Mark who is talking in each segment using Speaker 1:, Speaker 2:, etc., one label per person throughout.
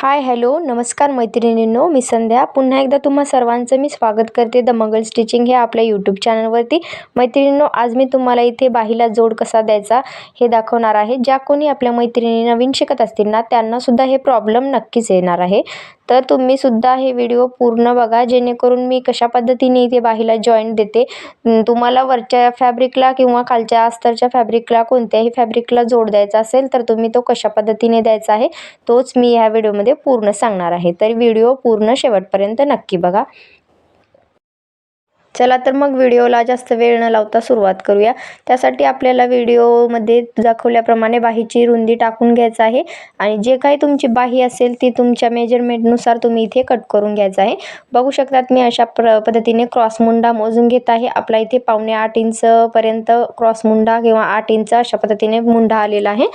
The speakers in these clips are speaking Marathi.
Speaker 1: Hi hello. नमस्कार मैत्रिणींनो मी संध्या. पुन्हा एकदा तुम्हा सर्वांचं मी स्वागत करते द मंगल स्टिचिंग हे आपल्या यूट्यूब चॅनलवरती. मैत्रिणींनो आज मी तुम्हाला इथे बाहीला जोड कसा द्यायचा हे दाखवणार आहे. ज्या कोणी आपल्या मैत्रिणी नवीन शिकत असतील ना त्यांनासुद्धा हे प्रॉब्लेम नक्कीच येणार आहे. तर तुम्हीसुद्धा हे व्हिडिओ पूर्ण बघा. जेणेकरून मी कशा पद्धतीने इथे बाहीला जॉईंट देते. तुम्हाला वरच्या फॅब्रिकला किंवा खालच्या अस्तरच्या फॅब्रिकला कोणत्याही फॅब्रिकला जोड द्यायचा असेल तर तुम्ही तो कशा पद्धतीने द्यायचा आहे तोच मी ह्या व्हिडिओमध्ये पूर्ण सांगणार आहे. तर व्हिडिओ पूर्ण शेवटपर्यंत नक्की बघा. चला तर मग व्हिडिओला जास्त वेळ न लावता सुरुवात करूया. त्यासाठी आपल्याला व्हिडिओमध्ये दाखवल्याप्रमाणे बाहीची रुंदी टाकून घ्यायचं आहे. आणि जे काही तुमची बाही असेल ती तुमच्या मेजरमेंटनुसार तुम्ही इथे कट करून घ्यायचं आहे. बघू शकतात मी अशा प्र पद्धतीने क्रॉस मुंडा मोजून घेत आहे. आपला इथे पावणे आठ इंचपर्यंत क्रॉस मुंडा किंवा आठ इंच अशा पद्धतीने मुंडा आलेला आहे.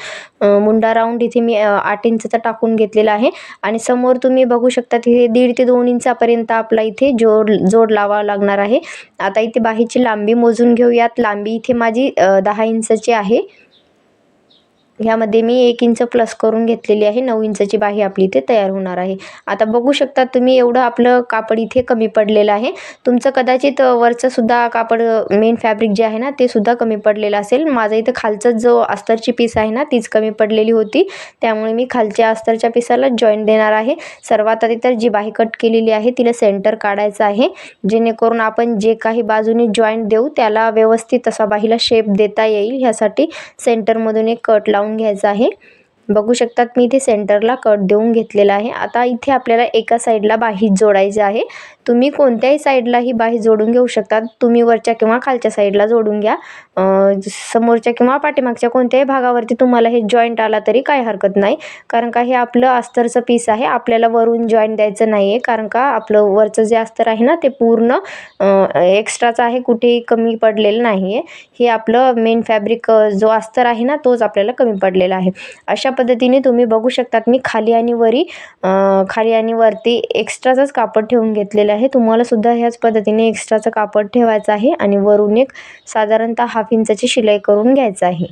Speaker 1: मुंडा राऊंड इथे मी आठ इंचचा टाकून घेतलेला आहे. आणि समोर तुम्ही बघू शकता तिथे दीड ते दोन इंचापर्यंत आपला इथे जोड जोड लावावा लागणार आहे. आता इथे बाहीची लांबी मोजून घेऊयात. लांबी इथे माझी दहा इंचची आहे. ह्यामध्ये मी एक इंच प्लस करून घेतलेली आहे. नऊ इंचची बाही आपली इथे तयार होणार आहे. आता बघू शकता तुम्ही एवढं आपलं कापड इथे कमी पडलेलं आहे. तुमचं कदाचित वरचंसुद्धा कापड मेन फॅब्रिक जे आहे ना ते सुद्धा कमी पडलेलं असेल. माझं इथं खालचं जो अस्तरची पीस आहे ना तीच कमी पडलेली होती. त्यामुळे मी खालच्या अस्तरच्या पिसाला जॉईंट देणार आहे. सर्वात आधी तर जी बाही कट केलेली आहे तिला सेंटर काढायचं आहे. जेणेकरून आपण जे काही बाजूने जॉईंट देऊ त्याला व्यवस्थित असा बाहीला शेप देता येईल. ह्यासाठी सेंटरमधून एक कट लावून घ्यायचं आहे. बघू शकतात मी इथे सेंटरला कट देऊन घेतलेला आहे. आता इथे आपल्याला एका साईडला बाही जोडायची आहे. तुम्ही कोणत्याही साईडला ही बाही जोडून घेऊ शकतात. तुम्ही वरच्या किंवा खालच्या साईडला जोडून घ्या. समोरच्या किंवा पाठीमागच्या कोणत्याही भागावरती तुम्हाला हे जॉईंट आला तरी काही हरकत नाही. कारण का हे आपलं अस्तरचं पीस आहे. आपल्याला वरून जॉईंट द्यायचं नाही आहे कारण का आपलं वरचं जे अस्तर आहे ना ते पूर्ण एक्स्ट्राचं आहे. कुठेही कमी पडलेलं नाही आहे हे आपलं मेन फॅब्रिक जो अस्तर आहे ना तोच आपल्याला कमी पडलेला आहे. अशा पद्धतीने तुम्ही बघू शकतात. मी खाली आणि वरी खाली आणि वरती एक्स्ट्राचंच कापड ठेवून घेतलेलं आहे. तुम्हालासुद्धा ह्याच पद्धतीने एक्स्ट्राचं कापड ठेवायचं आहे आणि वरून एक साधारणतः हाफ इंचाची शिलाई करून घ्यायचं आहे.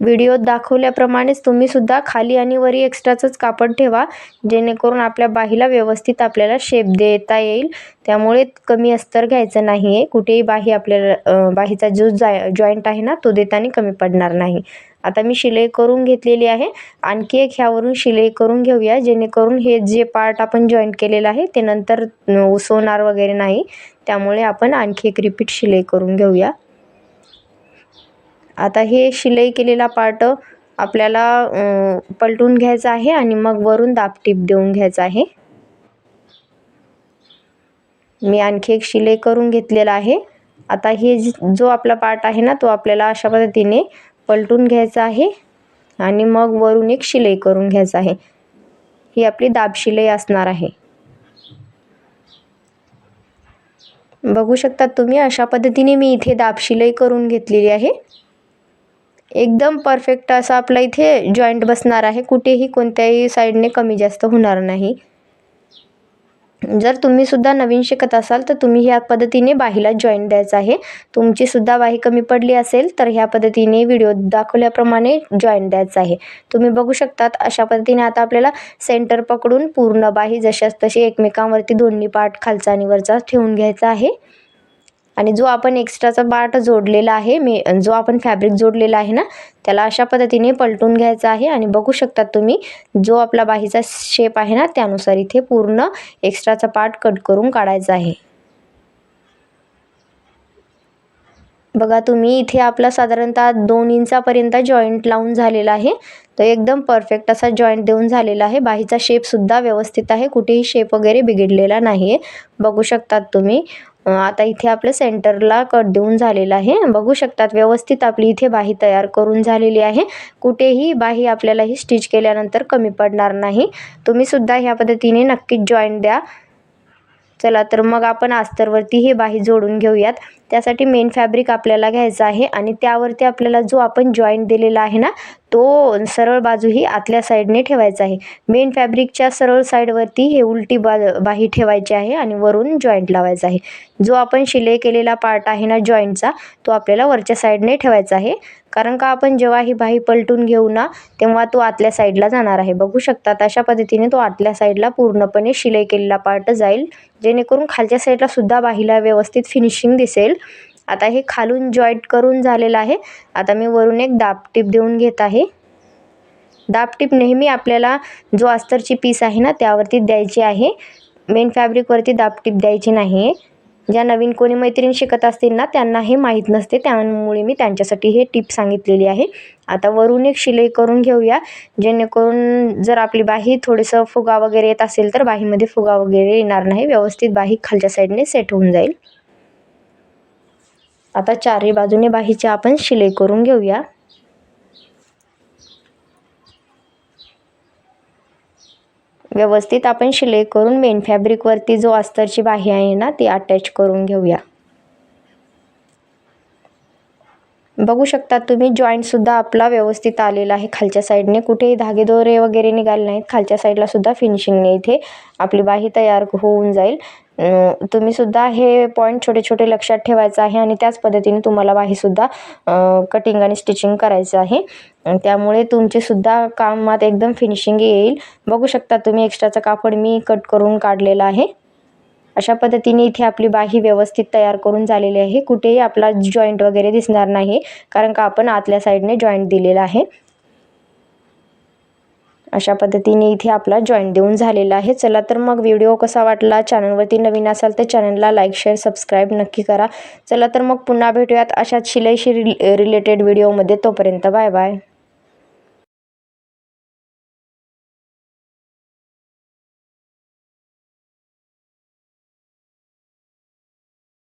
Speaker 1: व्हिडिओत दाखवल्याप्रमाणेच तुम्ही सुद्धा खाली आणि वरी एक्स्ट्राचंच कापड ठेवा. जेणेकरून आपल्या बाहीला व्यवस्थित आपल्याला शेप देता येईल. त्यामुळे कमी अस्तर घ्यायचं नाही आहे कुठेही बाही आपल्याला बाहीचा जो जाय जॉईंट आहे ना तो देताना कमी पडणार नाही. आता मी शिलाई करून घेतलेली आहे. आणखी एक ह्यावरून शिलाई करून घेऊया. जेणेकरून हे जे पार्ट आपण जॉईंट केलेलं आहे ते नंतर उसवणार वगैरे नाही. त्यामुळे आपण आणखी एक रिपीट शिलाई करून घेऊया. आता हे शिलाई केलेला पार्ट आपल्याला पलटून घ्यायचा आहे आणि मग वरून दाबटीप देऊन घ्यायचा आहे. मी आणखी एक शिलाई करून घेतलेला आहे. आता हे जो आपला पार्ट आहे ना तो आपल्याला अशा पद्धतीने पलटून घ्यायचं आहे आणि मग वरून एक शिलाई करून घ्यायचं आहे. ही आपली दाब शिलाई असणार आहे. बघू शकता तुम्ही अशा पद्धतीने मी इथे दाब शिलाई करून घेतलेली आहे. एकदम परफेक्ट असा आपला इथे जॉईंट बसणार आहे. कुठेही कोणत्याही साईडने कमी जास्त होणार नाही. जर तुम्ही सुद्धा नवीन शिकत असाल तर तुम्ही ह्या पद्धतीने बाहीला जॉईंट द्यायचं आहे. तुमची सुद्धा बाही कमी पडली असेल तर ह्या पद्धतीने व्हिडिओ दाखवल्याप्रमाणे जॉईंट द्यायचं आहे. तुम्ही बघू शकतात अशा पद्धतीने आता आपल्याला सेंटर पकडून पूर्ण बाही जशाच तशी एकमेकांवरती दोन्ही पाठ खालचा आणि वरचा ठेवून घ्यायचा आहे. आणि जो आपण एक्स्ट्राचा पार्ट जोडलेला आहे मे जो आपण फॅब्रिक जोडलेला आहे ना त्याला अशा पद्धतीने पलटून घ्यायचा आहे आणि बघू शकतात तुम्ही जो आपला बाहीचा शेप आहे ना त्यानुसार इथे पूर्ण एक्स्ट्राचा पार्ट कट करून काढायचा आहे. बघा तुम्ही इथे आपला साधारणतः दोन इंचापर्यंत जॉईंट लावून झालेला आहे. तो एकदम परफेक्ट असा जॉईंट देऊन झालेला आहे. बाहीचा शेपसुद्धा व्यवस्थित आहे. कुठेही शेप वगैरे बिघडलेला नाही आहे बघू शकतात तुम्ही. आता इथे आपलं सेंटरला कट देऊन झालेलं आहे. बघू शकतात व्यवस्थित आपली इथे बाही तयार करून झालेली आहे. कुठेही बाही आपल्याला ही स्टिच केल्यानंतर कमी पडणार नाही. तुम्ही सुद्धा ह्या पद्धतीने नक्कीच जॉईंट द्या. चला तर मग आपण अस्तरवरती ही बाही जोडून घेऊयात. त्यासाठी मेन फॅब्रिक आपल्याला घ्यायचा आहे आणि त्यावरती आपल्याला जो आपण जॉईंट दिलेला आहे ना तो सरळ बाजू ही आतल्या साईडने ठेवायचा आहे. मेन फॅब्रिकच्या सरळ साईडवरती हे उलटी बा बाही ठेवायची आहे आणि वरून जॉईंट लावायचा आहे. जो आपण शिलाई केलेला पार्ट आहे ना जॉईंटचा तो आपल्याला वरच्या साईडने ठेवायचा आहे. कारण का आपण जेव्हा ही बाही पलटून घेऊ ना तेव्हा तो आतल्या साईडला जाणार आहे. बघू शकतात अशा पद्धतीने तो आतल्या साईडला पूर्णपणे शिलाई केलेला पार्ट जाईल. जेणेकरून खालच्या साईडला सुद्धा बाहीला व्यवस्थित फिनिशिंग दिसेल. आता हे खालून जॉईंट करून झालेलं आहे. आता मी वरून एक दाब टीप देऊन घेत आहे. दाब टीप नेहमी आपल्याला जो अस्तरची पीस आहे ना त्यावरती द्यायची आहे. मेन फॅब्रिकवरती दाब टीप द्यायची नाही आहे ज्या नवीन कोणी मैत्रीण शिकत असतील ना त्यांना हे माहीत नसते. त्यामुळे मी त्यांच्यासाठी हे टिप सांगितलेली आहे. आता वरून एक शिलाई करून घेऊया. जेणेकरून जर आपली बाही थोडंसं फुगा वगैरे येत असेल तर बाहीमध्ये फुगा वगैरे येणार नाही. व्यवस्थित बाही खालच्या साईडने सेट होऊन जाईल. आता चारही बाजूने बाहीची आपण शिलाई करून घेऊया. व्यवस्थित आपण शिलाई करून मेन फॅब्रिकवरती जो अस्तरची बाही आहे ना ती अटॅच करून घेऊया. बघू शकता तुम्ही जॉईंटसुद्धा आपला व्यवस्थित आलेला आहे. खालच्या साईडने कुठेही धागेदोरे वगैरे निघाले नाहीत. खालच्या साईडला सुद्धा फिनिशिंगने इथे आपली बाही तयार होऊन जाईल. तुम्ही सुद्धा हे पॉईंट छोटे छोटे लक्षात ठेवायचं आहे आणि त्याच पद्धतीने तुम्हाला बाहीसुद्धा कटिंग आणि स्टिचिंग करायचं आहे. त्यामुळे तुमचेसुद्धा कामात एकदम फिनिशिंग येईल. बघू शकता तुम्ही एक्स्ट्राचं कापड मी कट करून काढलेलं आहे. अशा पद्धतीने इथे आपली बाही व्यवस्थित तयार करून झालेली आहे. कुठेही आपला जॉईंट वगैरे दिसणार नाही कारण का आपण आतल्या साईडने जॉईंट दिलेला आहे. अशा पद्धतीने इथे आपला जॉईंट देऊन झालेला आहे. चला तर मग व्हिडिओ कसा वाटला? चॅनलवरती नवीन असाल तर चॅनलला लाईक शेअर सबस्क्राईब नक्की करा. चला तर मग पुन्हा भेटूयात अशाच शिलाईशी रिलेटेड व्हिडिओमध्ये तोपर्यंत बाय बाय